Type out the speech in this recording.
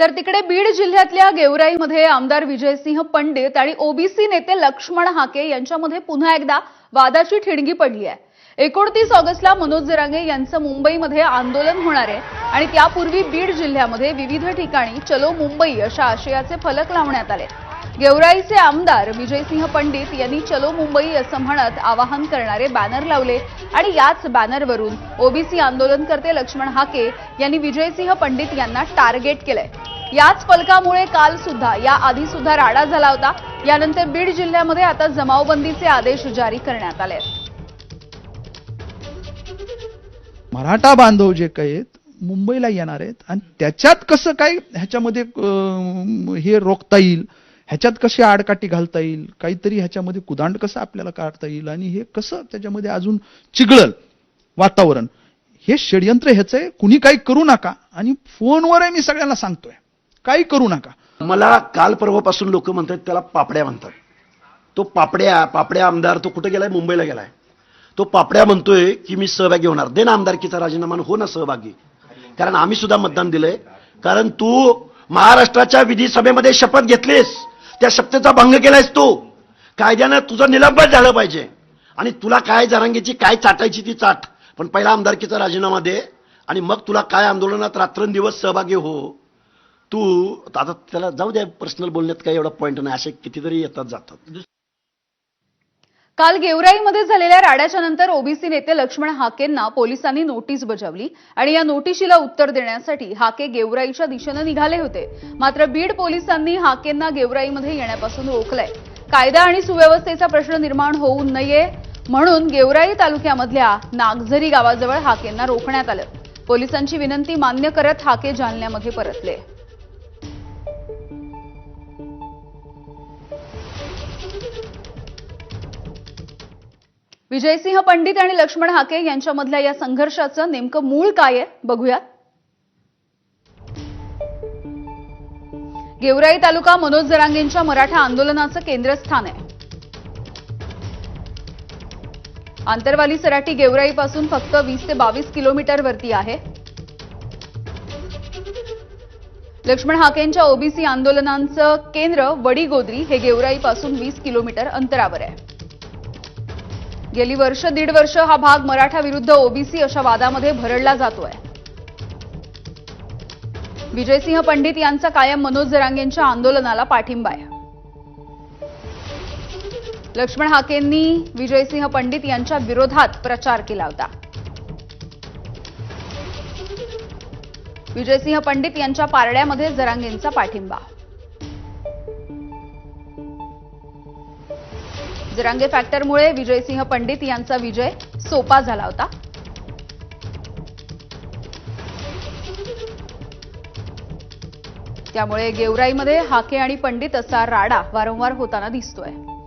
तर तिकडे बीड जिल्ह्यातल्या गेवराईमध्ये आमदार विजयसिंह पंडित आणि ओबीसी नेते लक्ष्मण हाके यांच्यामध्ये पुन्हा एकदा वादाची ठिणगी पडली आहे. एकोणतीस ऑगस्टला मनोज जरांगे यांचं मुंबईमध्ये आंदोलन होणार आहे आणि त्यापूर्वी बीड जिल्ह्यामध्ये विविध ठिकाणी चलो मुंबई अशा आशयाचे फलक लावण्यात आले. गेवराईचे आमदार विजयसिंह पंडित यांनी चलो मुंबई असं म्हणत आवाहन करणारे बॅनर लावले आणि याच बॅनरवरून ओबीसी आंदोलनकर्ते लक्ष्मण हाके यांनी विजयसिंह पंडित यांना टार्गेट केलंय. याच फलकामुळे काल सुद्धा या आधी सुद्धा राडा झाला होता. यानंतर बीड जिल्ह्यामध्ये आता जमावबंदीचे आदेश जारी करण्यात आले आहेत. मराठा बांधव जे काही आहेत मुंबईला येणार आहेत आणि त्याच्यात कसं काय ह्याच्यामध्ये हे रोखता येईल? ह्याच्यात कशी आडकाठी घालता येईल? काहीतरी ह्याच्यामध्ये कुदांड कसं आपल्याला काढता येईल? आणि हे कसं त्याच्यामध्ये अजून चिघळल वातावरण? हे षडयंत्र ह्याचं आहे कुणी काही करू नका. आणि फोनवर आहे मी सगळ्यांना सांगतोय. काही करू नका. मला काल परवापासून लोक म्हणतात त्याला पापड्या म्हणतात. तो पापड्या पापड्या आमदार तो कुठे गेलाय? मुंबईला गेलाय. तो पापड्या म्हणतोय की मी सहभागी होणार. दे ना आमदारकीचा राजीनामा हो ना सहभागी. कारण आम्ही सुद्धा मतदान दिलंय. कारण तू महाराष्ट्राच्या विधिसभेमध्ये शपथ घेतलीस. त्या शपथेचा भंग केलायस तू. कायद्यानं तुझं निलंबन झालं पाहिजे. आणि तुला काय जरांगीची काय चाटायची ती चाट. पण पहिला आमदारकीचा राजीनामा दे. आणि मग तुला काय आंदोलनात रात्रंदिवस सहभागी हो. तू आता त्याला जाऊ द्या पर्सनल बोलण्यात काही एवढा पॉईंट नाही असे कितीतरी येतात जातात. काल गेवराईमध्ये झालेल्या राड्याच्या नंतर ओबीसी नेते लक्ष्मण हाकेंना पोलिसांनी नोटीस बजावली आणि या नोटिशीला उत्तर देण्यासाठी हाके गेवराईच्या दिशेनं निघाले होते. मात्र बीड पोलिसांनी हाकेंना गेवराईमध्ये येण्यापासून रोखलंय. कायदा आणि सुव्यवस्थेचा प्रश्न निर्माण होऊ नये म्हणून गेवराई तालुक्यामधल्या नागझरी गावाजवळ हाकेंना रोखण्यात आलं. पोलिसांची विनंती मान्य करत हाके जालन्यामध्ये परतले. विजयसिंह पंडित आणि लक्ष्मण हाके यांच्यामधल्या या संघर्षाचं नेमकं मूळ काय आहे बघूया गेवराई तालुका मनोज जरांगेंच्या मराठा आंदोलनाचं केंद्रस्थान आहे. आंतरवाली सराटी गेवराईपासून फक्त वीस ते बावीस किलोमीटर वरती आहे. लक्ष्मण हाकेंच्या ओबीसी आंदोलनांचं केंद्र वडीगोद्री हे गेवराईपासून वीस किलोमीटर अंतरावर आहे. गेली वर्ष दीड वर्ष हा भाग मराठा विरुद्ध ओबीसी अशा वादामध्ये भरडला जातोय. विजयसिंह पंडित यांचा कायम मनोज जरांगेंच्या आंदोलनाला पाठिंबा आहे. लक्ष्मण हाकेंनी विजयसिंह पंडित यांच्या विरोधात प्रचार केला होता. विजयसिंह पंडित यांच्या पारड्यामध्ये जरांगेंचा पाठिंबा. जरांगे फॅक्टरमुळे विजयसिंह पंडित यांचा विजय सोपा झाला होता. त्यामुळे गेवराईमध्ये हाके आणि पंडित असा राडा वारंवार होताना दिसतोय.